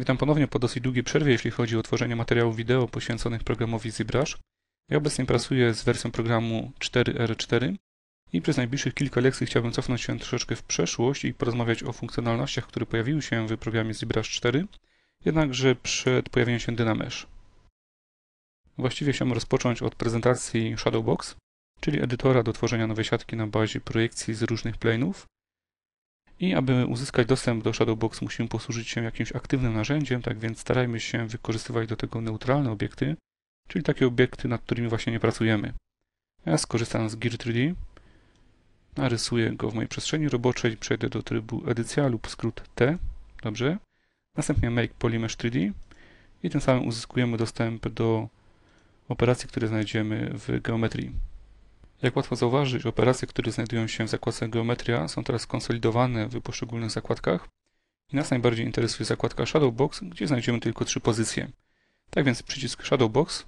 Witam ponownie po dosyć długiej przerwie, jeśli chodzi o tworzenie materiałów wideo poświęconych programowi ZBrush. Ja obecnie pracuję z wersją programu 4R4 i przez najbliższych kilka lekcji chciałbym cofnąć się troszeczkę w przeszłość i porozmawiać o funkcjonalnościach, które pojawiły się w programie ZBrush 4, jednakże przed pojawieniem się Dynamesh. Właściwie chciałbym rozpocząć od prezentacji Shadowbox, czyli edytora do tworzenia nowej siatki na bazie projekcji z różnych plane'ów. I aby uzyskać dostęp do Shadowbox musimy posłużyć się jakimś aktywnym narzędziem, tak więc starajmy się wykorzystywać do tego neutralne obiekty, czyli takie obiekty, nad którymi właśnie nie pracujemy. Ja skorzystam z Gear 3D, narysuję go w mojej przestrzeni roboczej, przejdę do trybu edycja lub skrót T, dobrze. Następnie Make Polymesh 3D i tym samym uzyskujemy dostęp do operacji, które znajdziemy w geometrii. Jak łatwo zauważyć, operacje, które znajdują się w zakładce Geometria są teraz skonsolidowane w poszczególnych zakładkach i nas najbardziej interesuje zakładka Shadowbox, gdzie znajdziemy tylko trzy pozycje. Tak więc przycisk Shadowbox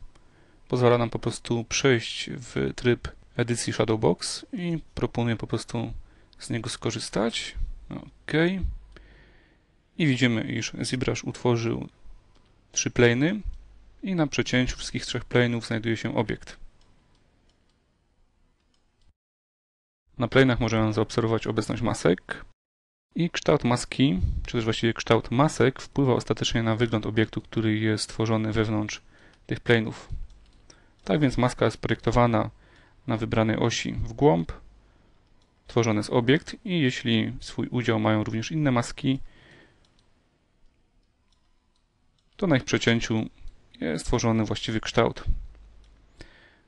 pozwala nam po prostu przejść w tryb edycji Shadowbox i proponuję po prostu z niego skorzystać. OK. I widzimy, iż ZBrush utworzył trzy plany i na przecięciu wszystkich trzech plane'ów znajduje się obiekt. Na plane'ach możemy zaobserwować obecność masek i kształt maski, czy też właściwie kształt masek wpływa ostatecznie na wygląd obiektu, który jest stworzony wewnątrz tych plane'ów. Tak więc maska jest projektowana na wybranej osi w głąb, tworzony jest obiekt i jeśli swój udział mają również inne maski, to na ich przecięciu jest tworzony właściwy kształt.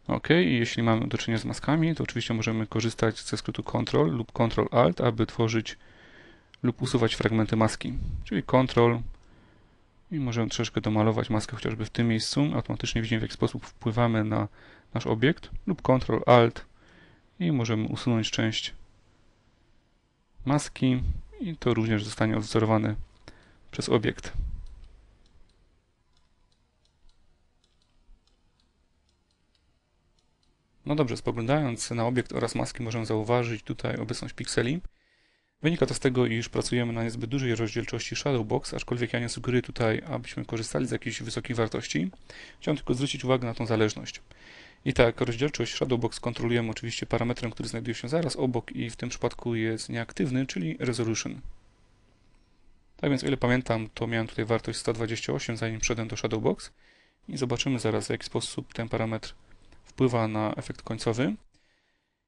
OK, i jeśli mamy do czynienia z maskami, to oczywiście możemy korzystać ze skrótu Ctrl lub Ctrl Alt, aby tworzyć lub usuwać fragmenty maski. Czyli Ctrl i możemy troszeczkę domalować maskę chociażby w tym miejscu. Automatycznie widzimy w jaki sposób wpływamy na nasz obiekt lub Ctrl Alt i możemy usunąć część maski i to również zostanie odwzorowane przez obiekt. No dobrze, spoglądając na obiekt oraz maski możemy zauważyć tutaj obecność pikseli. Wynika to z tego, iż pracujemy na niezbyt dużej rozdzielczości Shadowbox, aczkolwiek ja nie sugeruję tutaj, abyśmy korzystali z jakichś wysokich wartości. Chciałem tylko zwrócić uwagę na tą zależność. I tak, rozdzielczość Shadowbox kontrolujemy oczywiście parametrem, który znajduje się zaraz obok i w tym przypadku jest nieaktywny, czyli Resolution. Tak więc, o ile pamiętam, to miałem tutaj wartość 128, zanim wszedłem do Shadowbox i zobaczymy zaraz, w jaki sposób ten parametr wpływa na efekt końcowy.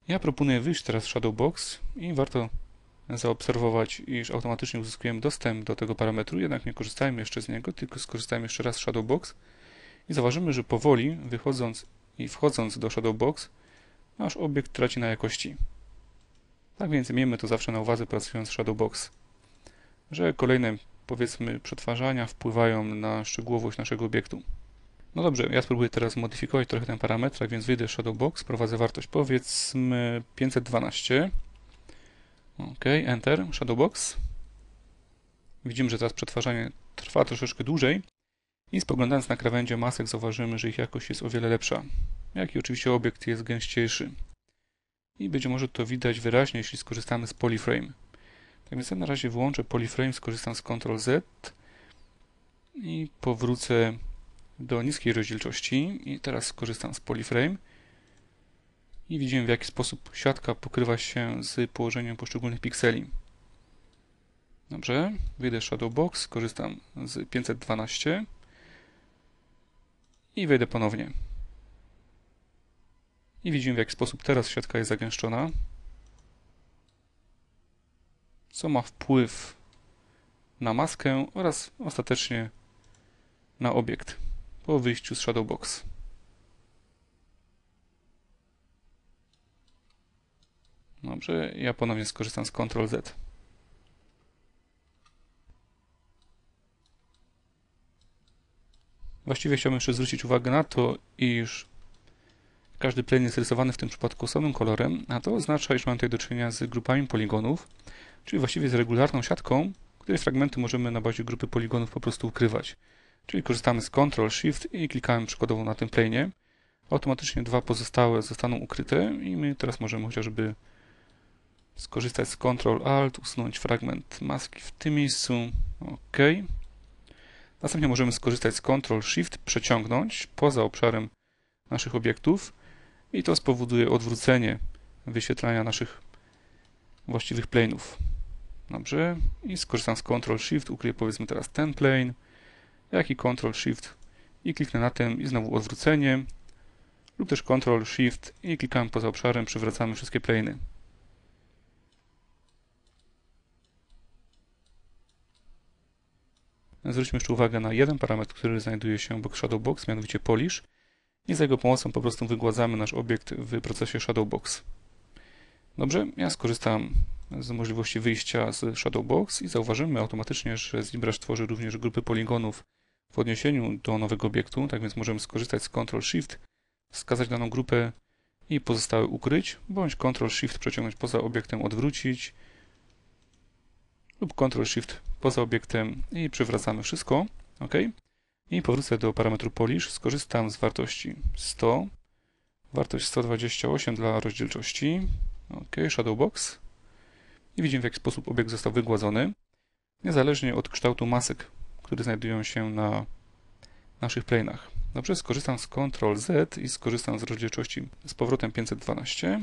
Ja proponuję wyjść teraz z Shadowbox i warto zaobserwować, iż automatycznie uzyskujemy dostęp do tego parametru, jednak nie korzystajmy jeszcze z niego, tylko skorzystajmy jeszcze raz z Shadowbox i zauważymy, że powoli wychodząc i wchodząc do Shadowbox, nasz obiekt traci na jakości. Tak więc miejmy to zawsze na uwadze pracując z Shadowbox, że kolejne powiedzmy przetwarzania wpływają na szczegółowość naszego obiektu. No dobrze, ja spróbuję teraz modyfikować trochę ten parametr, więc wyjdę Shadowbox, prowadzę wartość powiedzmy 512. OK, Enter, Shadowbox. Widzimy, że teraz przetwarzanie trwa troszeczkę dłużej i spoglądając na krawędzie masek zauważymy, że ich jakość jest o wiele lepsza, jak i oczywiście obiekt jest gęściejszy. I będzie może to widać wyraźnie, jeśli skorzystamy z Polyframe. Tak więc ja na razie wyłączę Polyframe, skorzystam z Ctrl Z i powrócę do niskiej rozdzielczości. I teraz skorzystam z Polyframe i widzimy w jaki sposób siatka pokrywa się z położeniem poszczególnych pikseli. Dobrze, wyjdę Shadowbox, skorzystam z 512 i wejdę ponownie. I widzimy w jaki sposób teraz siatka jest zagęszczona, co ma wpływ na maskę oraz ostatecznie na obiekt po wyjściu z Shadowbox. Dobrze, ja ponownie skorzystam z Ctrl Z. Właściwie chciałbym jeszcze zwrócić uwagę na to, iż każdy plane jest rysowany w tym przypadku osobnym kolorem, a to oznacza, iż mamy tutaj do czynienia z grupami poligonów, czyli właściwie z regularną siatką, której fragmenty możemy na bazie grupy poligonów po prostu ukrywać. Czyli korzystamy z Ctrl Shift i klikamy przykładowo na tym planie. Automatycznie dwa pozostałe zostaną ukryte i my teraz możemy chociażby skorzystać z Ctrl Alt, usunąć fragment maski w tym miejscu. OK. Następnie możemy skorzystać z Ctrl Shift, przeciągnąć poza obszarem naszych obiektów i to spowoduje odwrócenie wyświetlania naszych właściwych plane'ów. Dobrze, i skorzystam z Ctrl Shift, ukryję powiedzmy teraz ten plane, jak i Ctrl Shift i kliknę na ten i znowu odwrócenie lub też Ctrl Shift i klikamy poza obszarem, przywracamy wszystkie plane'y. Zwróćmy jeszcze uwagę na jeden parametr, który znajduje się obok Shadowbox, mianowicie Polish i za jego pomocą po prostu wygładzamy nasz obiekt w procesie Shadowbox. Dobrze, ja skorzystam z możliwości wyjścia z Shadowbox i zauważymy automatycznie, że ZBrush tworzy również grupy poligonów w odniesieniu do nowego obiektu, tak więc możemy skorzystać z Ctrl-Shift, wskazać daną grupę i pozostałe ukryć, bądź Ctrl-Shift przeciągnąć poza obiektem, odwrócić lub Ctrl-Shift poza obiektem i przywracamy wszystko. OK. I powrócę do parametru Polish. Skorzystam z wartości 100, wartość 128 dla rozdzielczości. OK, Shadowbox. I widzimy w jaki sposób obiekt został wygładzony, niezależnie od kształtu masek, które znajdują się na naszych plane'ach. Dobrze, skorzystam z Ctrl Z i skorzystam z rozdzielczości z powrotem 512.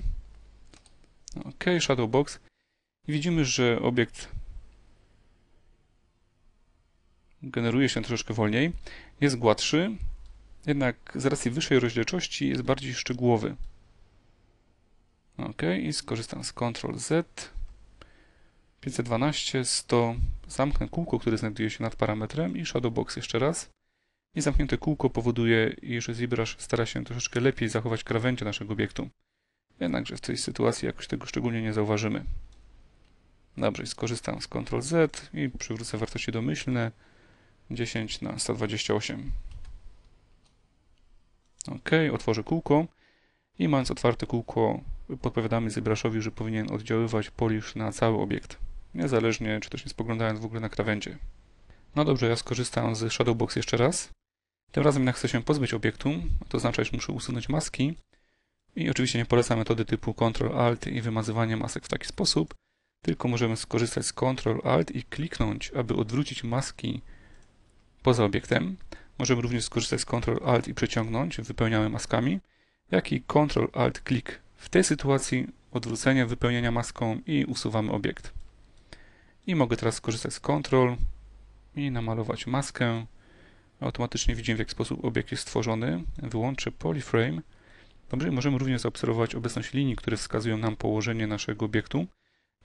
OK, Shadowbox. I widzimy, że obiekt generuje się troszeczkę wolniej, jest gładszy, jednak z racji wyższej rozdzielczości jest bardziej szczegółowy. OK, i skorzystam z Ctrl Z. 512, 100, zamknę kółko, które znajduje się nad parametrem i Shadowbox jeszcze raz. I zamknięte kółko powoduje, iż ZBrush stara się troszeczkę lepiej zachować krawędzie naszego obiektu. Jednakże w tej sytuacji jakoś tego szczególnie nie zauważymy. Dobrze, skorzystam z Ctrl Z i przywrócę wartości domyślne. 10 na 128. OK, otworzę kółko i mając otwarte kółko podpowiadamy ZBrushowi, że powinien oddziaływać polish na cały obiekt, niezależnie czy też nie spoglądając w ogóle na krawędzie. No dobrze, ja skorzystam z Shadowbox jeszcze raz. Tym razem jak chcę się pozbyć obiektu, to oznacza, że muszę usunąć maski i oczywiście nie polecam metody typu Ctrl-Alt i wymazywanie masek w taki sposób, tylko możemy skorzystać z Ctrl-Alt i kliknąć, aby odwrócić maski poza obiektem. Możemy również skorzystać z Ctrl-Alt i przeciągnąć, wypełniamy maskami, jak i Ctrl-Alt-Klik. W tej sytuacji odwrócenie wypełnienia maską i usuwamy obiekt. I mogę teraz skorzystać z Ctrl i namalować maskę. Automatycznie widzimy w jaki sposób obiekt jest stworzony. Wyłączę Polyframe. Dobrze, możemy również zaobserwować obecność linii, które wskazują nam położenie naszego obiektu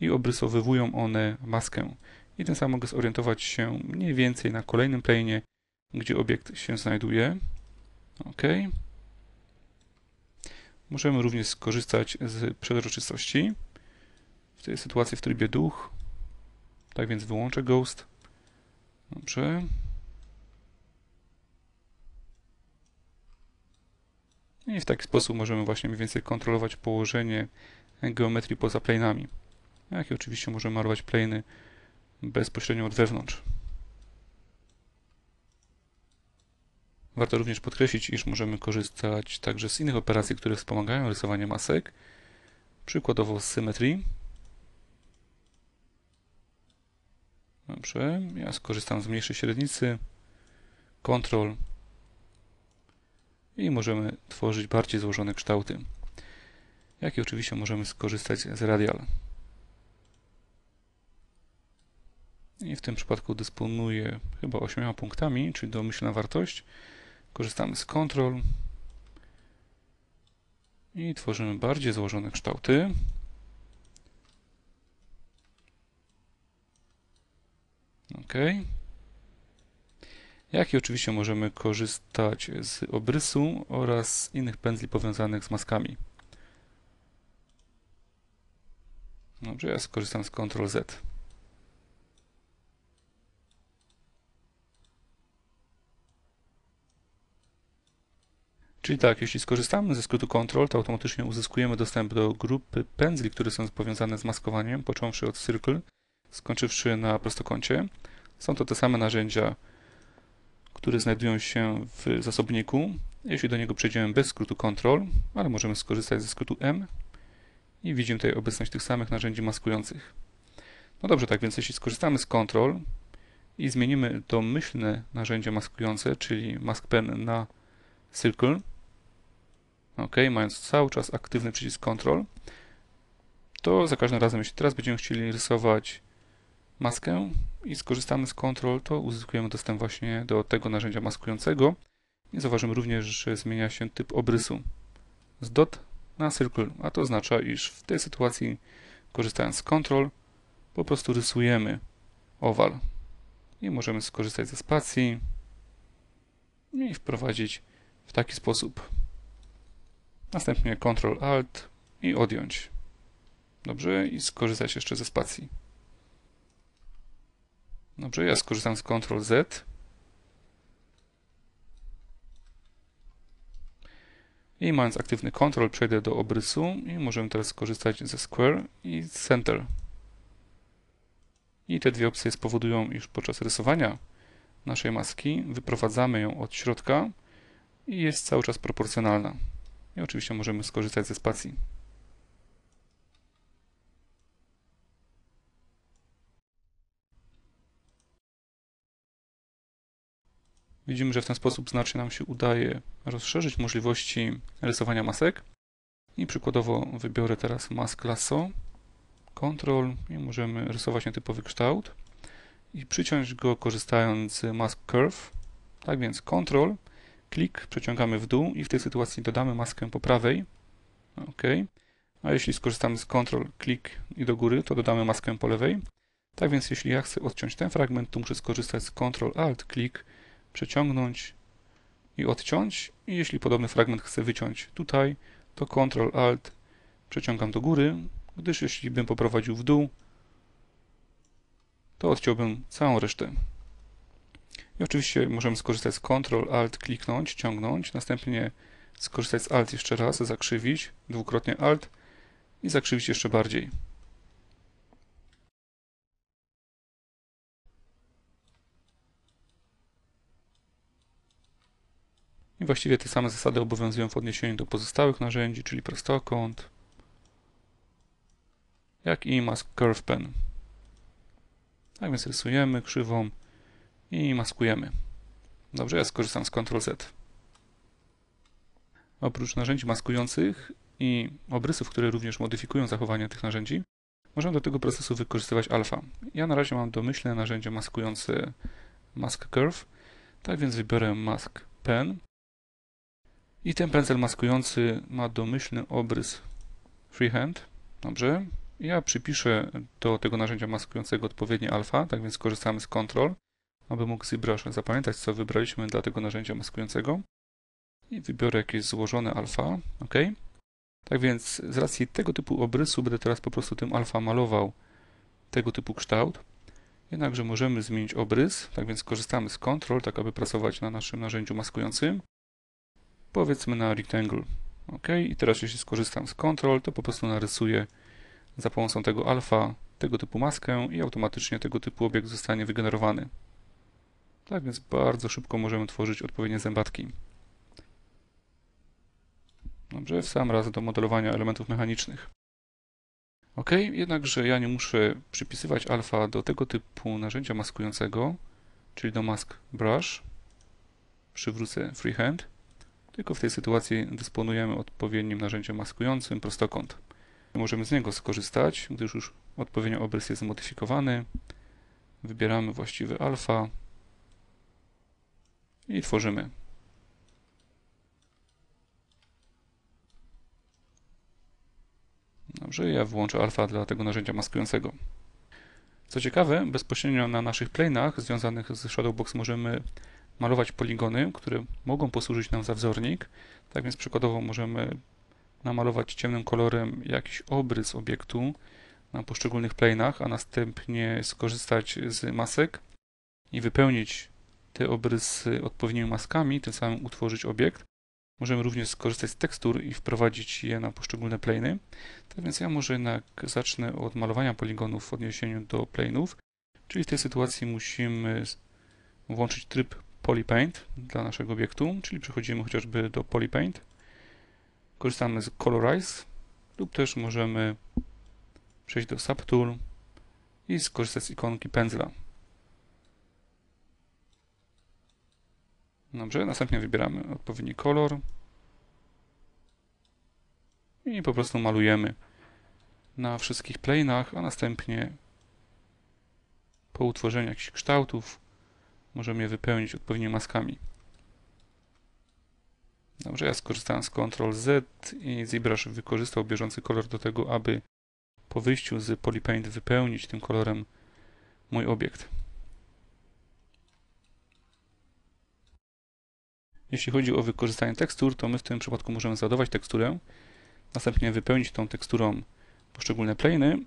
i obrysowywują one maskę i tym samym mogę zorientować się mniej więcej na kolejnym planie, gdzie obiekt się znajduje. OK. Możemy również skorzystać z przezroczystości. W tej sytuacji w trybie duch. Tak więc wyłączę Ghost. Dobrze. I w taki sposób możemy właśnie mniej więcej kontrolować położenie geometrii poza planami. Jak i oczywiście możemy malować plany bezpośrednio od wewnątrz. Warto również podkreślić, iż możemy korzystać także z innych operacji, które wspomagają rysowanie masek, przykładowo z symetrii. Dobrze, ja skorzystam z mniejszej średnicy, Ctrl i możemy tworzyć bardziej złożone kształty. Jak i oczywiście możemy skorzystać z radial. I w tym przypadku dysponuję chyba 8 punktami, czyli domyślna wartość. Korzystamy z Ctrl i tworzymy bardziej złożone kształty. OK. Jak i oczywiście możemy korzystać z obrysu oraz innych pędzli powiązanych z maskami. Dobrze, ja skorzystam z Ctrl Z. Czyli tak, jeśli skorzystamy ze skrótu Ctrl, to automatycznie uzyskujemy dostęp do grupy pędzli, które są powiązane z maskowaniem, począwszy od Circle, skończywszy na prostokącie. Są to te same narzędzia, które znajdują się w zasobniku. Jeśli do niego przejdziemy bez skrótu Ctrl, ale możemy skorzystać ze skrótu M i widzimy tutaj obecność tych samych narzędzi maskujących. No dobrze, tak więc jeśli skorzystamy z Ctrl i zmienimy domyślne narzędzie maskujące, czyli Mask Pen na Circle, ok, mając cały czas aktywny przycisk Ctrl, to za każdym razem, jeśli teraz będziemy chcieli rysować maskę i skorzystamy z Ctrl, to uzyskujemy dostęp właśnie do tego narzędzia maskującego. I zauważymy również, że zmienia się typ obrysu z dot na circle, a to oznacza, iż w tej sytuacji korzystając z Ctrl po prostu rysujemy owal i możemy skorzystać ze spacji i wprowadzić w taki sposób. Następnie Ctrl Alt i odjąć. Dobrze, i skorzystać jeszcze ze spacji. Dobrze, ja skorzystam z Ctrl Z. I mając aktywny Ctrl przejdę do obrysu i możemy teraz skorzystać ze Square i Center. I te dwie opcje spowodują, iż podczas rysowania naszej maski wyprowadzamy ją od środka i jest cały czas proporcjonalna. I oczywiście możemy skorzystać ze spacji. Widzimy, że w ten sposób znacznie nam się udaje rozszerzyć możliwości rysowania masek. I przykładowo wybiorę teraz mask lasso, Ctrl i możemy rysować nietypowy kształt i przyciąć go korzystając z mask curve. Tak więc Ctrl, klik, przeciągamy w dół i w tej sytuacji dodamy maskę po prawej. OK. A jeśli skorzystamy z Ctrl, klik i do góry, to dodamy maskę po lewej. Tak więc jeśli ja chcę odciąć ten fragment, to muszę skorzystać z Ctrl, Alt, klik, przeciągnąć i odciąć. I jeśli podobny fragment chcę wyciąć tutaj, to Ctrl Alt przeciągam do góry, gdyż jeśli bym poprowadził w dół, to odciąłbym całą resztę. I oczywiście możemy skorzystać z Ctrl Alt, kliknąć, ciągnąć, następnie skorzystać z Alt jeszcze raz, zakrzywić, dwukrotnie Alt i zakrzywić jeszcze bardziej. I właściwie te same zasady obowiązują w odniesieniu do pozostałych narzędzi, czyli prostokąt, jak i mask curve pen. Tak więc rysujemy krzywą i maskujemy. Dobrze, ja skorzystam z Ctrl Z. Oprócz narzędzi maskujących i obrysów, które również modyfikują zachowanie tych narzędzi, możemy do tego procesu wykorzystywać alfa. Ja na razie mam domyślne narzędzie maskujące Mask Curve, tak więc wybiorę Mask Pen i ten pędzel maskujący ma domyślny obrys freehand. Dobrze. Ja przypiszę do tego narzędzia maskującego odpowiednie alfa, tak więc korzystamy z Ctrl, aby mógł ZBrush zapamiętać, co wybraliśmy dla tego narzędzia maskującego. I wybiorę jakieś złożone alfa. OK. Tak więc z racji tego typu obrysu będę teraz po prostu tym alfa malował tego typu kształt. Jednakże możemy zmienić obrys, tak więc korzystamy z Ctrl, tak aby pracować na naszym narzędziu maskującym powiedzmy na rectangle. OK, i teraz jeśli skorzystam z Ctrl, to po prostu narysuję za pomocą tego alfa tego typu maskę i automatycznie tego typu obiekt zostanie wygenerowany. Tak więc bardzo szybko możemy tworzyć odpowiednie zębatki. Dobrze, w sam raz do modelowania elementów mechanicznych. OK, jednakże ja nie muszę przypisywać alfa do tego typu narzędzia maskującego, czyli do Mask Brush. Przywrócę freehand tylko w tej sytuacji dysponujemy odpowiednim narzędziem maskującym prostokąt. Możemy z niego skorzystać, gdyż już odpowiednio obrys jest zmodyfikowany. Wybieramy właściwy alfa i tworzymy. Dobrze, ja włączę alfa dla tego narzędzia maskującego. Co ciekawe, bezpośrednio na naszych plane'ach związanych z Shadowbox możemy malować poligony, które mogą posłużyć nam za wzornik. Tak więc przykładowo możemy namalować ciemnym kolorem jakiś obrys obiektu na poszczególnych plane'ach, a następnie skorzystać z masek i wypełnić te obrysy odpowiednimi maskami, tym samym utworzyć obiekt. Możemy również skorzystać z tekstur i wprowadzić je na poszczególne plany. Tak więc ja może jednak zacznę od malowania poligonów w odniesieniu do plane'ów, czyli w tej sytuacji musimy włączyć tryb polypaint dla naszego obiektu, czyli przechodzimy chociażby do polypaint, korzystamy z colorize lub też możemy przejść do subtool i skorzystać z ikonki pędzla. Dobrze, następnie wybieramy odpowiedni kolor i po prostu malujemy na wszystkich plane'ach, a następnie po utworzeniu jakichś kształtów możemy je wypełnić odpowiednimi maskami. Dobrze, ja skorzystałem z Ctrl Z i ZBrush wykorzystał bieżący kolor do tego, aby po wyjściu z Polypaint wypełnić tym kolorem mój obiekt. Jeśli chodzi o wykorzystanie tekstur, to my w tym przypadku możemy załadować teksturę, następnie wypełnić tą teksturą poszczególne plany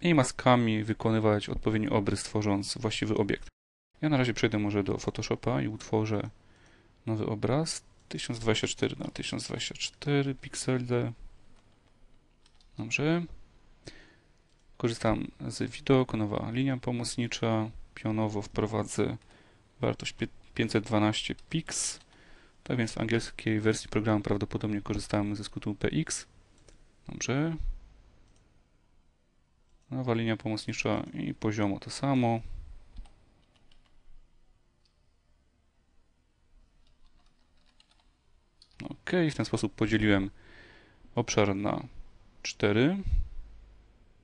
i maskami wykonywać odpowiedni obrys, tworząc właściwy obiekt. Ja na razie przejdę może do Photoshopa i utworzę nowy obraz 1024 na 1024 piksele. Dobrze. Korzystam z widok, nowa linia pomocnicza. Pionowo wprowadzę wartość 512 pix. Tak więc w angielskiej wersji programu prawdopodobnie korzystamy ze skrótu px. Dobrze. Nowa linia pomocnicza i poziomo to samo. OK, w ten sposób podzieliłem obszar na 4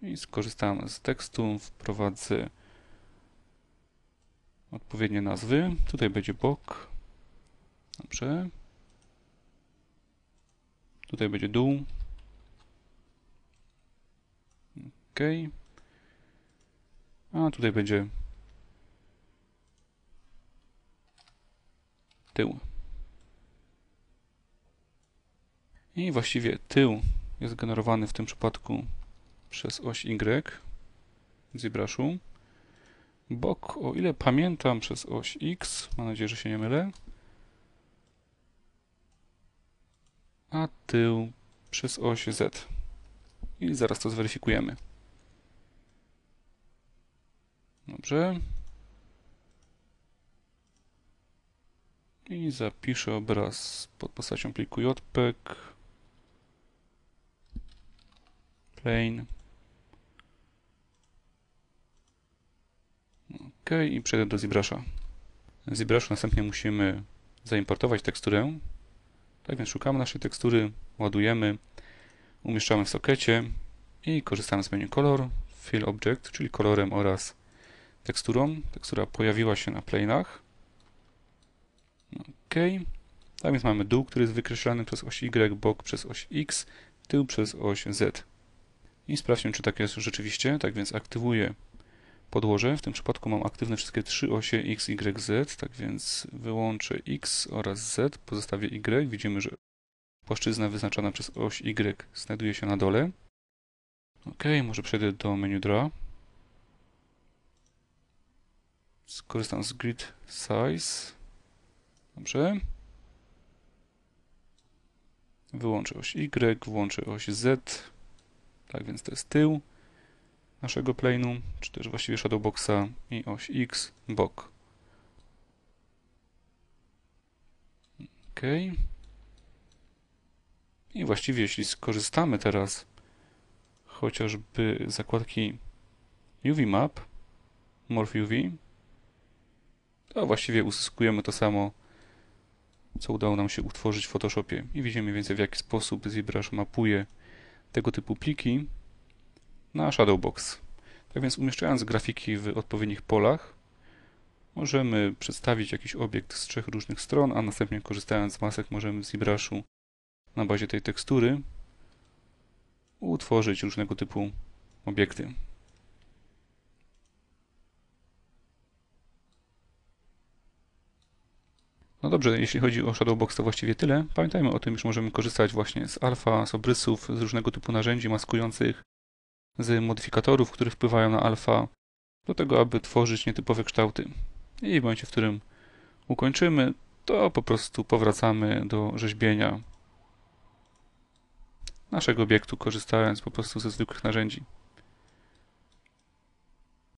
i skorzystałem z tekstu, wprowadzę odpowiednie nazwy. Tutaj będzie bok. Dobrze. Tutaj będzie dół. OK. A tutaj będzie tył. I właściwie tył jest generowany w tym przypadku przez oś Y z ZBrushu. Bok, o ile pamiętam, przez oś X. Mam nadzieję, że się nie mylę. A tył przez oś Z. I zaraz to zweryfikujemy. Dobrze. I zapiszę obraz pod postacią pliku JPEG. Plane. OK i przejdę do ZBrusha. W ZBrushu następnie musimy zaimportować teksturę. Tak więc szukamy naszej tekstury, ładujemy, umieszczamy w sokecie i korzystamy z menu Color, Fill Object, czyli kolorem oraz teksturą. Tekstura pojawiła się na plane'ach. OK. Tak więc mamy dół, który jest wykreślany przez oś Y, bok przez oś X, tył przez oś Z. I sprawdźmy, czy tak jest rzeczywiście. Tak więc aktywuję podłoże. W tym przypadku mam aktywne wszystkie trzy osie X, Y, Z. Tak więc wyłączę X oraz Z, pozostawię Y. Widzimy, że płaszczyzna wyznaczona przez oś Y znajduje się na dole. OK, może przejdę do menu Draw. Skorzystam z Grid Size. Dobrze. Wyłączę oś Y, włączę oś Z. Tak więc to jest tył naszego plane'u, czy też właściwie shadowboxa i oś X, bok. OK. I właściwie jeśli skorzystamy teraz chociażby zakładki UV Map, Morph UV, to właściwie uzyskujemy to samo, co udało nam się utworzyć w Photoshopie. I widzimy więcej w jaki sposób ZBrush mapuje tego typu pliki na Shadowbox. Tak więc umieszczając grafiki w odpowiednich polach, możemy przedstawić jakiś obiekt z trzech różnych stron, a następnie korzystając z masek możemy w ZBrushu na bazie tej tekstury utworzyć różnego typu obiekty. No dobrze, jeśli chodzi o Shadowbox to właściwie tyle. Pamiętajmy o tym, iż możemy korzystać właśnie z alfa, z obrysów, z różnego typu narzędzi maskujących, z modyfikatorów, które wpływają na alfa, do tego, aby tworzyć nietypowe kształty. I w momencie, w którym ukończymy, to po prostu powracamy do rzeźbienia naszego obiektu, korzystając po prostu ze zwykłych narzędzi.